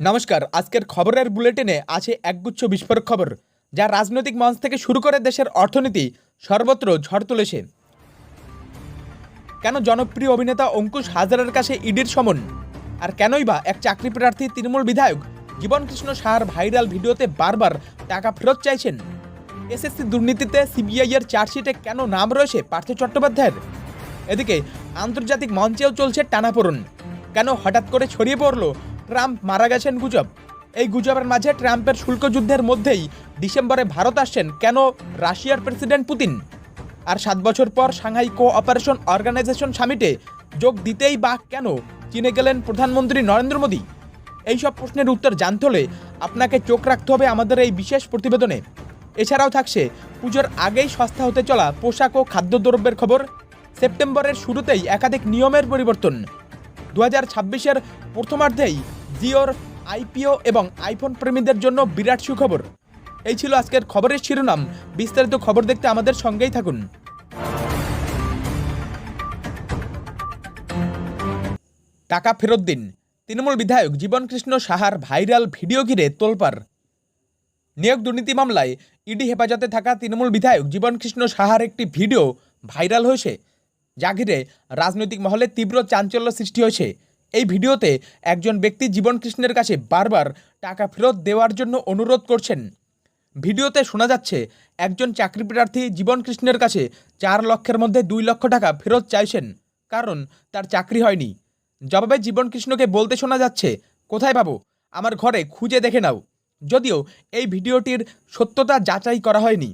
নমস্কার, আজকের খবরের বুলেটিনে আছে একগুচ্ছ বিস্ফোরক খবর, যা রাজনৈতিক মঞ্চ থেকে শুরু করে দেশের অর্থনীতি সর্বত্র ঝড় তুলেছে। কেন জনপ্রিয় অভিনেতা অঙ্কুশ হাজারের কাছে ইডির সমন? আর কেনই বা এক চাকরি প্রার্থী তৃণমূল বিধায়ক জীবনকৃষ্ণ সাহার ভাইরাল ভিডিওতে বারবার টাকা ফেরত চাইছেন? এসএসসি দুর্নীতিতে সিবিআই এর চার্জশিটে কেন নাম রয়েছে পার্থ চট্টোপাধ্যায়ের? এদিকে আন্তর্জাতিক মঞ্চেও চলছে টানাপোড়ন। কেন হঠাৎ করে ছড়িয়ে পড়ল ট্রাম্প মারা গেছেন গুজব। এই গুজবের মাঝে ট্রাম্পের শুল্ক যুদ্ধের মধ্যেই ডিসেম্বরে ভারত আসছেন কেন রাশিয়ার প্রেসিডেন্ট পুতিন? আর সাত বছর পর সাংহাই কো অপারেশন অর্গানাইজেশন সামিটে যোগ দিতেই বা কেন চীনে গেলেন প্রধানমন্ত্রী নরেন্দ্র মোদী? এইসব প্রশ্নের উত্তর জানতে হলে আপনাকে চোখ রাখতে হবে আমাদের এই বিশেষ প্রতিবেদনে। এছাড়াও থাকছে পুজোর আগেই সস্তা হতে চলা পোশাক ও খাদ্যদ্রব্যের খবর। সেপ্টেম্বরের শুরুতেই একাধিক নিয়মের পরিবর্তন। দু হাজার ছাব্বিশের প্রথমার্ধেই জিওর, আইপিও এবং আইফোন প্রেমীদের জন্য বিরাট সুখবর। এই ছিল আজকের খবরের শিরোনাম। বিস্তারিত খবর দেখতে আমাদের সঙ্গেই থাকুন। টাকা ফেরত দিন। তৃণমূল বিধায়ক জীবনকৃষ্ণ সাহার ভাইরাল ভিডিও ঘিরে তোলপাড় নিয়োগ দুর্নীতি মামলায় ইডি হেফাজতে থাকা তৃণমূল বিধায়ক জীবনকৃষ্ণ সাহার একটি ভিডিও ভাইরাল হয়েছে। যা ঘিরে রাজনৈতিক মহলে তীব্র চাঞ্চল্য সৃষ্টি হয়েছে। এই ভিডিওতে একজন ব্যক্তি জীবনকৃষ্ণের কাছে বারবার টাকা ফেরত দেওয়ার জন্য অনুরোধ করছেন। ভিডিওতে শোনা যাচ্ছে, একজন চাকরি প্রার্থী জীবনকৃষ্ণের কাছে চার লক্ষের মধ্যে দুই লক্ষ টাকা ফেরত চাইছেন, কারণ তার চাকরি হয়নি। জবাবে জীবনকৃষ্ণকে বলতে শোনা যাচ্ছে, কোথায় পাবো? আমার ঘরে খুঁজে দেখে নাও। যদিও এই ভিডিওটির সত্যতা যাচাই করা হয়নি।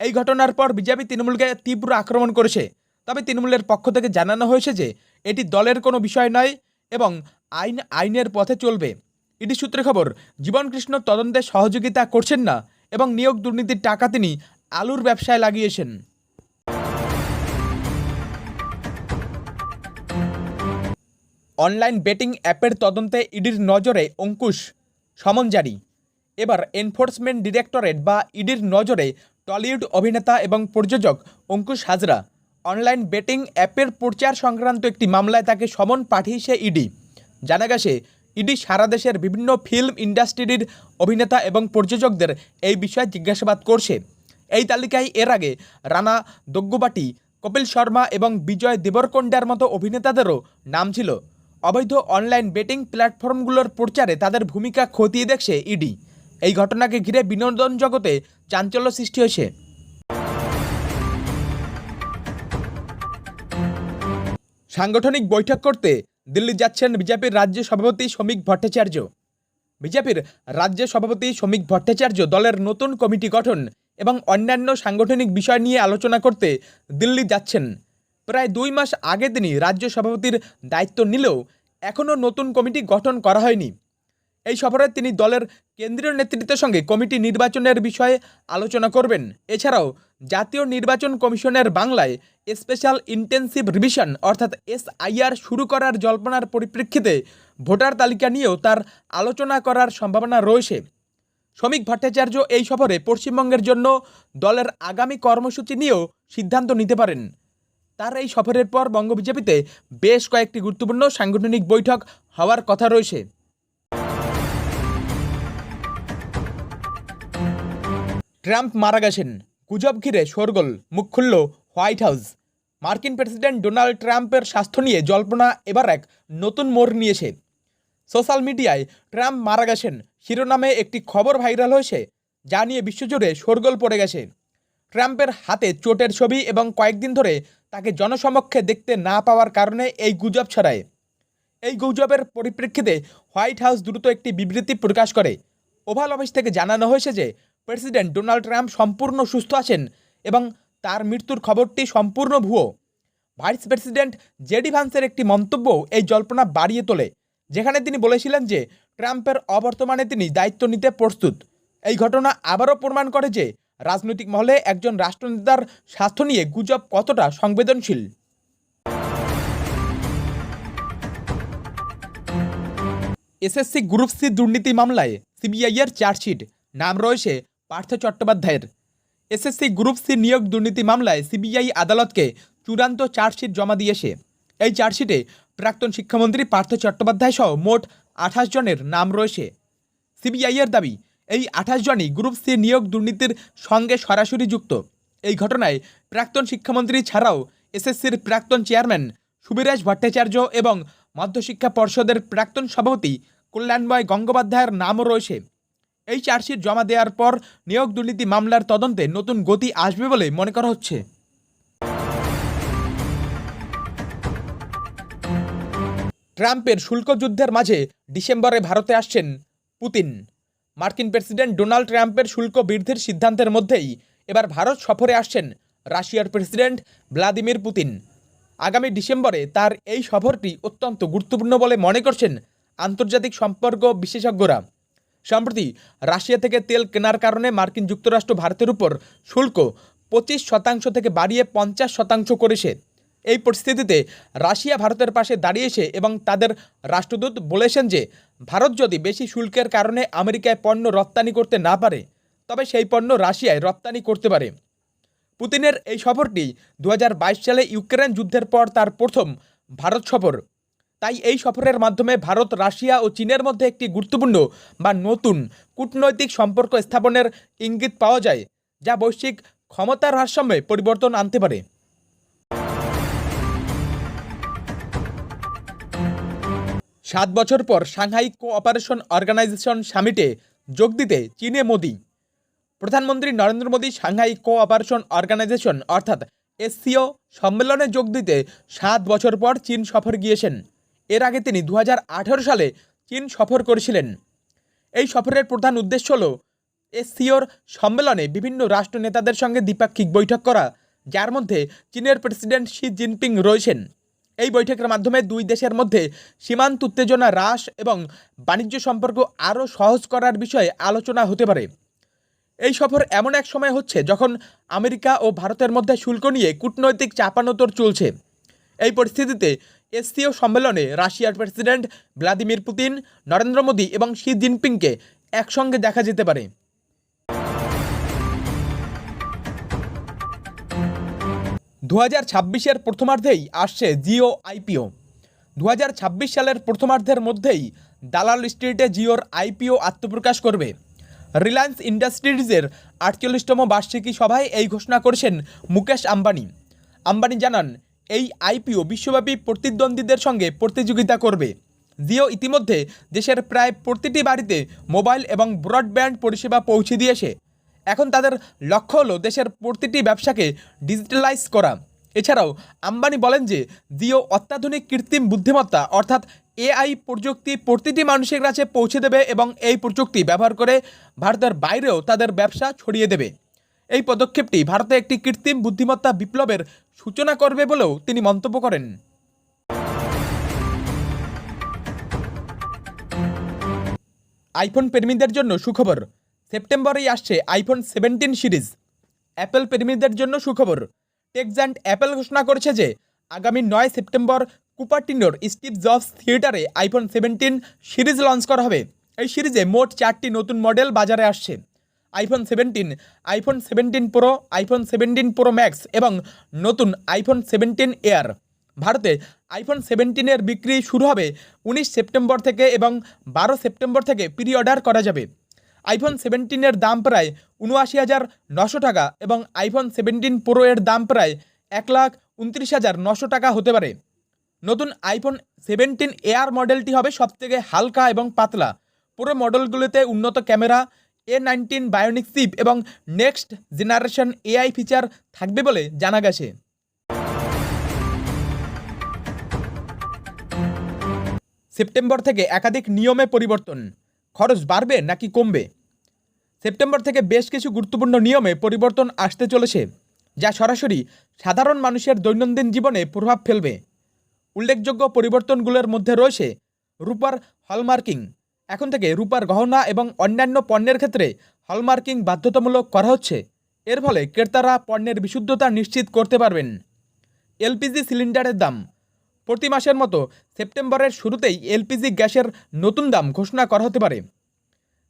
এই ঘটনার পর বিজেপি তৃণমূলকে তীব্র আক্রমণ করেছে। তবে তৃণমূলের পক্ষ থেকে জানানো হয়েছে যে, এটি দলের কোনো বিষয় নয় এবং আইন, আইনের পথে চলবে। ইডি সূত্রে খবর, জীবনকৃষ্ণ তদন্তে সহযোগিতা করছেন না এবং নিয়োগ দুর্নীতির টাকা তিনি আলুর ব্যবসায় লাগিয়েছেন। অনলাইন বেটিং অ্যাপের তদন্তে ইডির নজরে অঙ্কুশ, সমন জারি। এবার এনফোর্সমেন্ট ডিরেক্টরেট বা ইডির নজরে টলিউড অভিনেতা এবং প্রযোজক অঙ্কুশ হাজরা। অনলাইন বেটিং অ্যাপের প্রচার সংক্রান্ত একটি মামলায় তাকে সমন পাঠিয়েছে ইডি। জানা গেছে, ইডি সারা দেশের বিভিন্ন ফিল্ম ইন্ডাস্ট্রির অভিনেতা এবং প্রযোজকদের এই বিষয়ে জিজ্ঞাসাবাদ করছে। এই তালিকায় এর আগে রানা দগ্গুবাটি, কপিল শর্মা এবং বিজয় দেবরকোন্ডার মতো অভিনেতাদেরও নাম ছিল। অবৈধ অনলাইন বেটিং প্ল্যাটফর্মগুলোর প্রচারে তাদের ভূমিকা খতিয়ে দেখছে ইডি। এই ঘটনাকে ঘিরে বিনোদন জগতে চাঞ্চল্য সৃষ্টি হয়েছে। সাংগঠনিক বৈঠক করতে দিল্লি যাচ্ছেন বিজেপির রাজ্য সভাপতি শ্রমিক ভট্টাচার্য। বিজেপির রাজ্য সভাপতি শ্রমিক ভট্টাচার্য দলের নতুন কমিটি গঠন এবং অন্যান্য সাংগঠনিক বিষয় নিয়ে আলোচনা করতে দিল্লি যাচ্ছেন। প্রায় দুই মাস আগে তিনি রাজ্য সভাপতির দায়িত্ব নিলেও এখনও নতুন কমিটি গঠন করা হয়নি। এই সফরে তিনি দলের কেন্দ্রীয় নেতৃত্বের সঙ্গে কমিটি নির্বাচনের বিষয়ে আলোচনা করবেন। এছাড়াও জাতীয় নির্বাচন কমিশনের বাংলায় স্পেশাল ইন্টেন্সিভ রিভিশন অর্থাৎ এসআইআর শুরু করার জল্পনার পরিপ্রেক্ষিতে ভোটার তালিকা নিয়েও তার আলোচনা করার সম্ভাবনা রয়েছে। শ্রমিক ভট্টাচার্য এই সফরে পশ্চিমবঙ্গের জন্য দলের আগামী কর্মসূচি নিয়েও সিদ্ধান্ত নিতে পারেন। তার এই সফরের পর বঙ্গ বিজেপিতে বেশ কয়েকটি গুরুত্বপূর্ণ সাংগঠনিক বৈঠক হওয়ার কথা রয়েছে। ট্রাম্প মারা গেছেন। গুজব ঘিরে শোরগোল, মুখ খুলল হোয়াইট হাউস। মার্কিন প্রেসিডেন্ট ডোনাল্ড ট্রাম্পের স্বাস্থ্য নিয়ে জল্পনা এবার এক নতুন মোড় নিয়েছে। সোশ্যাল মিডিয়ায় ট্রাম্প মারা গেছেন। শিরোনামে একটি খবর ভাইরাল হয়েছে, যা নিয়ে বিশ্বজুড়ে শোরগোল পড়ে গেছে। ট্রাম্পের হাতে চোটের ছবি এবং কয়েকদিন ধরে তাকে জনসমক্ষে দেখতে না পাওয়ার কারণে এই গুজব ছড়ায়। এই গুজবের পরিপ্রেক্ষিতে হোয়াইট হাউস দ্রুত একটি বিবৃতি প্রকাশ করে। ওভাল অফিস থেকে জানানো হয়েছে যে প্রেসিডেন্ট ডোনাল্ড ট্রাম্প সম্পূর্ণ সুস্থ আছেন এবং তার মৃত্যুর খবরটি সম্পূর্ণ ভুয়ো। ভাইস প্রেসিডেন্ট জেডি ভান্সের একটি মন্তব্য এই জল্পনা বাড়িয়ে তোলে, যেখানে তিনি বলেছিলেন যে ট্রাম্পের অবর্তমানে তিনি দায়িত্ব নিতে প্রস্তুত। এই ঘটনা আবারও প্রমাণ করে যে রাজনৈতিক মহলে একজন রাষ্ট্রনেতার স্বাস্থ্য নিয়ে গুজব কতটা সংবেদনশীল। এসএসসি গ্রুপ সি দুর্নীতি মামলায় সিবিআইয়ের চার্জশিট, নাম রয়েছে পার্থ চট্টোপাধ্যায়ের। এসএসসি গ্রুপ সি নিয়োগ দুর্নীতি মামলায় সিবিআই আদালতকে চূড়ান্ত চার্জশিট জমা দিয়েছে। এই চার্জশিটে প্রাক্তন শিক্ষামন্ত্রী পার্থ চট্টোপাধ্যায় সহ মোট আঠাশ জনের নাম রয়েছে। সিবিআইয়ের দাবি, এই আঠাশ জনই গ্রুপ সি নিয়োগ দুর্নীতির সঙ্গে সরাসরি যুক্ত। এই ঘটনায় প্রাক্তন শিক্ষামন্ত্রী ছাড়াও এসএসসির প্রাক্তন চেয়ারম্যান সুবিরাজ ভট্টাচার্য এবং মধ্যশিক্ষা পর্ষদের প্রাক্তন সভাপতি কল্যাণময় গঙ্গোপাধ্যায়ের নামও রয়েছে। এই চার্জশিট জমা দেওয়ার পর নিয়োগ দুর্নীতি মামলার তদন্তে নতুন গতি আসবে বলে মনে করা হচ্ছে। ট্রাম্পের শুল্ক যুদ্ধের মাঝে ডিসেম্বরে ভারতে আসছেন পুতিন। মার্কিন প্রেসিডেন্ট ডোনাল্ড ট্রাম্পের শুল্ক বৃদ্ধির সিদ্ধান্তের মধ্যেই এবার ভারত সফরে আসছেন রাশিয়ার প্রেসিডেন্ট ভ্লাদিমির পুতিন। আগামী ডিসেম্বরে তার এই সফরটি অত্যন্ত গুরুত্বপূর্ণ বলে মনে করছেন আন্তর্জাতিক সম্পর্ক বিশেষজ্ঞরা। সম্প্রতি রাশিয়া থেকে তেল কেনার কারণে মার্কিন যুক্তরাষ্ট্র ভারতের উপর শুল্ক পঁচিশ শতাংশ থেকে বাড়িয়ে পঞ্চাশ শতাংশ করেছে। এই পরিস্থিতিতে রাশিয়া ভারতের পাশে দাঁড়িয়েছে এবং তাদের রাষ্ট্রদূত বলেছেন যে, ভারত যদি বেশি শুল্কের কারণে আমেরিকায় পণ্য রপ্তানি করতে না পারে, তবে সেই পণ্য রাশিয়ায় রপ্তানি করতে পারে। পুতিনের এই সফরটি দু হাজার বাইশ সালে ইউক্রেন যুদ্ধের পর তার প্রথম ভারত সফর। তাই এই সফরের মাধ্যমে ভারত, রাশিয়া ও চীনের মধ্যে একটি গুরুত্বপূর্ণ বা নতুন কূটনৈতিক সম্পর্ক স্থাপনের ইঙ্গিত পাওয়া যায়, যা বৈশ্বিক ক্ষমতার ভারসাম্যে পরিবর্তন আনতে পারে। সাত বছর পর সাংহাই কোঅপারেশন অর্গানাইজেশন সামিটে যোগ দিতে চীনে মোদি। প্রধানমন্ত্রী Narendra Modi Shanghai cooperation organisation অর্থাৎ এসসিও সম্মেলনে যোগ দিতে সাত বছর পর চীন সফর গিয়েছেন। এর আগে তিনি দু হাজার আঠেরো সালে চীন সফর করেছিলেন। এই সফরের প্রধান উদ্দেশ্য হল এসসিওর সম্মেলনে বিভিন্ন রাষ্ট্র নেতাদের সঙ্গে দ্বিপাক্ষিক বৈঠক করা, যার মধ্যে চীনের প্রেসিডেন্ট শি জিনপিং রয়েছেন। এই বৈঠকের মাধ্যমে দুই দেশের মধ্যে সীমান্ত উত্তেজনা হ্রাস এবং বাণিজ্য সম্পর্ক আরও সহজ করার বিষয়ে আলোচনা হতে পারে। এই সফর এমন এক সময় হচ্ছে যখন আমেরিকা ও ভারতের মধ্যে শুল্ক নিয়ে কূটনৈতিক চাপানোতর চলছে। এই পরিস্থিতিতে এসসিও সম্মেলনে রাশিয়ার president Vladimir Putin, Narendra Modi এবং শি জিনপিংকে একসঙ্গে দেখা যেতে পারে। দু হাজার ছাব্বিশের প্রথমার্ধেই আসছে জিও আইপিও। দু হাজার ছাব্বিশ সালের প্রথমার্ধের মধ্যেই দালাল স্ট্রিটে জিওর আইপিও আত্মপ্রকাশ করবে। রিলায়েন্স ইন্ডাস্ট্রিজের আটচল্লিশতম বার্ষিকী সভায় এই ঘোষণা করেছেন মুকেশ আম্বানি। আম্বানি জানান এই আইপিও বিশ্বব্যাপী প্রতিদ্বন্দ্বীদের সঙ্গে প্রতিযোগিতা করবে। জিও ইতিমধ্যে দেশের প্রায় প্রতিটি বাড়িতে মোবাইল এবং ব্রডব্যান্ড পরিষেবা পৌঁছে দিয়েছে। এখন তাদের লক্ষ্য হলো দেশের প্রতিটি ব্যবসাকে ডিজিটালাইজ করা। এছাড়াও আম্বানি বলেন যে, জিও অত্যাধুনিক কৃত্রিম বুদ্ধিমত্তা অর্থাৎ এআই প্রযুক্তি প্রতিটি মানুষের কাছে পৌঁছে দেবে এবং এই প্রযুক্তি ব্যবহার করে ভারতের বাইরেও তাদের ব্যবসা ছড়িয়ে দেবে। এই পদক্ষেপটি ভারতে একটি কৃত্রিম বুদ্ধিমত্তা বিপ্লবের সূচনা করবে বলেও তিনি মন্তব্য করেন। আইফোন প্রেমীদের জন্য সুখবর। সেপ্টেম্বরেই আসছে আইফোন সেভেন্টিন সিরিজ। অ্যাপেল প্রেমীদের জন্য সুখবর। টেকজান্ট অ্যাপেল ঘোষণা করেছে যে, আগামী নয় সেপ্টেম্বর কুপারটিনোর স্টিভ জবস থিয়েটারে আইফোন সেভেন্টিন সিরিজ লঞ্চ করা হবে। এই সিরিজে মোট চারটি নতুন মডেল বাজারে আসছে। IPhone seventeen iPhone seventeen pro iPhone seventeen pro max এবং নতুন আইফোন সেভেন্টিন এয়ার ভারতে আইফোন সেভেন্টিনের বিক্রি শুরু হবে উনিশ সেপ্টেম্বর থেকে এবং বারো সেপ্টেম্বর থেকে প্রি অর্ডার করা যাবে। আইফোন সেভেন্টিনের দাম প্রায় উনআশি হাজার নশো টাকা এবং আইফোন সেভেন্টিন প্রো এর দাম প্রায় এক লাখ উনত্রিশ হাজার নশো টাকা হতে পারে। নতুন আইফোন সেভেন্টিন এয়ার মডেলটি হবে সবথেকে হালকা এবং পাতলা। পুরো মডেলগুলোতে উন্নত camera A nineteen bionic chip এবং নেক্সট জেনারেশন এআই ফিচার থাকবে বলে জানা গেছে। সেপ্টেম্বর থেকে একাধিক নিয়মে পরিবর্তন। খরচ বাড়বে নাকি কমবে? সেপ্টেম্বর থেকে বেশ কিছু গুরুত্বপূর্ণ নিয়মে পরিবর্তন আসতে চলেছে, যা সরাসরি সাধারণ মানুষের দৈনন্দিন জীবনে প্রভাব ফেলবে। উল্লেখযোগ্য পরিবর্তনগুলোর মধ্যে রয়েছে রূপার হলমার্কিং এখন থেকে রূপার গহনা এবং অন্যান্য পণ্যের ক্ষেত্রে হলমার্কিং বাধ্যতামূলক করা হচ্ছে। এর ফলে ক্রেতারা পণ্যের বিশুদ্ধতা নিশ্চিত করতে পারবেন। এলপিজি সিলিন্ডারের দাম। প্রতি মাসের মতো সেপ্টেম্বরের শুরুতেই এলপিজি গ্যাসের নতুন দাম ঘোষণা করা হতে পারে।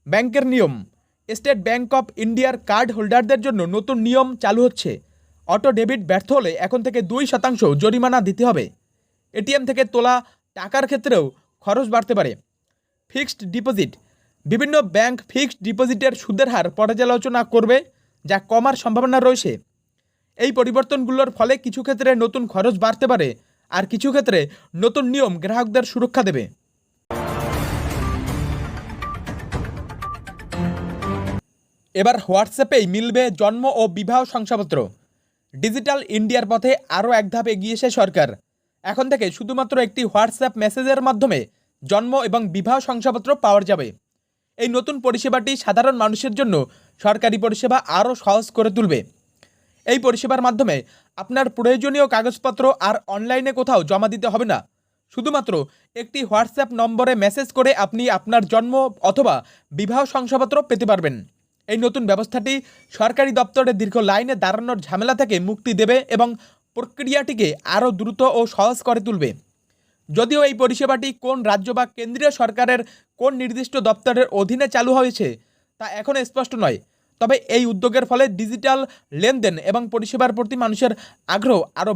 ব্যাংকের নিয়ম। স্টেট ব্যাংক অফ ইন্ডিয়ার কার্ড হোল্ডারদের জন্য নতুন নিয়ম চালু হচ্ছে। অটো ডেবিট ব্যর্থ হলে এখন থেকে দুই শতাংশ জরিমানা দিতে হবে। এটিএম থেকে তোলা টাকার ক্ষেত্রেও খরচ বাড়তে পারে। Fixed deposit. বিভিন্ন ব্যাংক ফিক্সড ডিপোজিটের সুদের হার পর্যালোচনা করবে, যা কমার সম্ভাবনা রয়েছে। এই পরিবর্তনগুলোর ফলে কিছু ক্ষেত্রে নতুন খরচ বাড়তে পারে, আর কিছু ক্ষেত্রে নতুন নিয়ম গ্রাহকদের সুরক্ষা দেবে। এবার হোয়াটসঅ্যাপেই মিলবে জন্ম ও বিবাহ শংসাপত্র। ডিজিটাল ইন্ডিয়ার পথে আরও এক ধাপ এগিয়েছে সরকার। এখন থেকে শুধুমাত্র একটি হোয়াটসঅ্যাপ মেসেজের মাধ্যমে জন্ম এবং বিবাহ শংসাপত্র পাওয়া যাবে। এই নতুন পরিষেবাটি সাধারণ মানুষের জন্য সরকারি পরিষেবা আরও সহজ করে তুলবে। এই পরিষেবার মাধ্যমে আপনার প্রয়োজনীয় কাগজপত্র আর অনলাইনে কোথাও জমা দিতে হবে না। শুধুমাত্র একটি হোয়াটসঅ্যাপ নম্বরে মেসেজ করে আপনি আপনার জন্ম অথবা বিবাহ শংসাপত্র পেতে পারবেন। এই নতুন ব্যবস্থাটি সরকারি দপ্তরে দীর্ঘ লাইনে দাঁড়ানোর ঝামেলা থেকে মুক্তি দেবে এবং প্রক্রিয়াটিকে আরও দ্রুত ও সহজ করে তুলবে। যদিও এই পরিষেবাটি কোন রাজ্য বা কেন্দ্রীয় সরকারের কোন নির্দিষ্ট দপ্তরের অধীনে চালু হয়েছে, তা এখন স্পষ্ট নয়। তবে এই উদ্যোগের ফলে ডিজিটাল লেনদেন এবং পরিষেবার প্রতি মানুষের আগ্রহ আরও